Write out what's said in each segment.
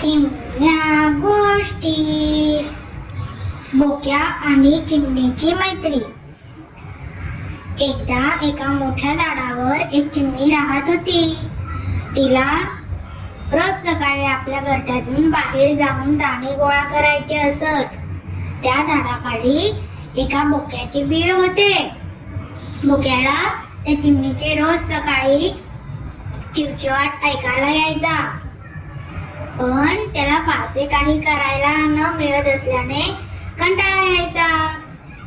चिमण्या गोष्टी. बोक्या आणि चिमणीची मैत्री. एकदा एका मोठ्या झाडावर एक चिमणी राहत होती. तिला रोज सकाळी आपल्या घरट्यातून बाहेर जाऊन दाणे गोळा करायचे असत. त्या झाडाखाली एका बोक्याचे बीळ होते. बोक्याला त्या चिमणीचे रोज सकाळी चिवचिवाट ऐकायला यायचा. असे काही करायला न मिळत असल्याने कंटाळा यायचा.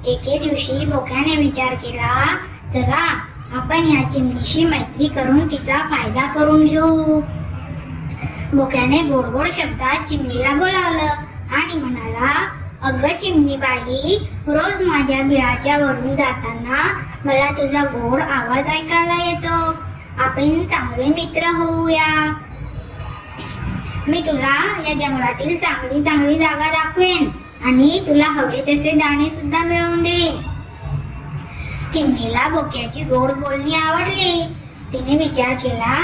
एके दिवशी बोक्याने विचार केला चला आपण ह्या चिमणीशी मैत्री करून तिचा फायदा करून घेऊ. बोक्याने गोड गोड शब्दात चिमणीला बोलावलं आणि म्हणाला अगं चिमणी बाई रोज माझ्या बिळाच्या वरून जाताना मला तुझा गोड आवाज ऐकायला येतो. आपण चांगले मित्र होऊया. मी तुला या जंगलातील चांगली चांगली जागा दाखवेन आणि तुला हवे तसे दाणे सुद्धा मिळवून देईन चिमणीला बोक्याची गोड बोलणी आवडली. तिने विचार केला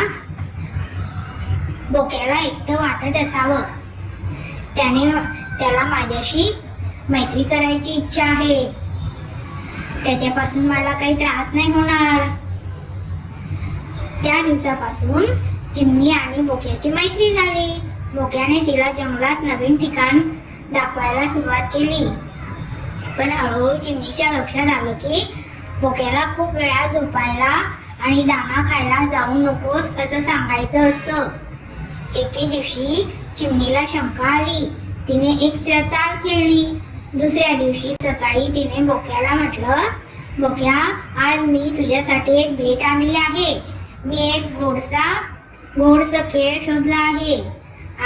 बोक्याला एकटं वाटत असावं. त्याने त्याला माझ्याशी मैत्री करायची इच्छा आहे. त्याच्यापासून मला काही त्रास नाही होणार. त्या दिवसापासून चिमणी आणि बोक्याची मैत्री झाली. बोक्याने तिला जंगलात नवीन ठिकाण दाखवायला सुरुवात केली. पण हळूहळू चिमणीच्या लक्षात आलं की बोक्याला खूप वेळा झोपायला आणि दाणा खायला जाऊ नकोस असं सांगायचं असतं. एके दिवशी चिमणीला शंका आली. तिने एक चा- चाल खेळली दुसऱ्या दिवशी सकाळी तिने बोक्याला म्हटलं बोक्या आज मी तुझ्यासाठी एक भेट आणली आहे. मी एक गोडसा गोडस खेळ शोधला आहे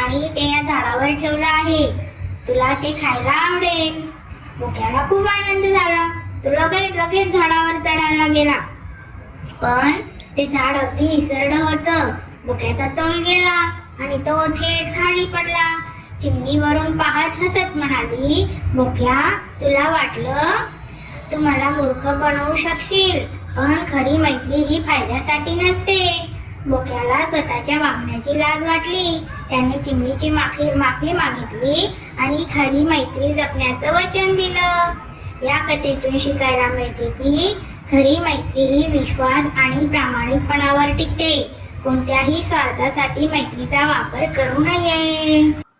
आणि ते या झाडावर ठेवलं आहे. तुला ते खायला आवडेल. बोक्याला खूप आनंद झाला. तो लगेच लगेच झाडावर चढायला गेला. पण ते झाड अगदी निसरड होतं. बोक्याचा तोल गेला आणि तो थेट खाली पडला. चिमणीवरून पाहत हसत म्हणाली बोक्या तुला वाटलं तू मला मूर्ख बनवू शकशील पण खरी मैत्री ही फायद्यासाठी नसते. बोक्याला स्वतःच्या वागण्याची लाज वाटली. त्याने चिमणीची माफी माफी मागितली आणि खरी मैत्री जपण्याचं वचन दिलं. या कथेतून शिकायला मिळते की खरी मैत्री ही विश्वास आणि प्रामाणिकपणावर टिकते. कोणत्याही स्वार्थासाठी मैत्रीचा वापर करू नये.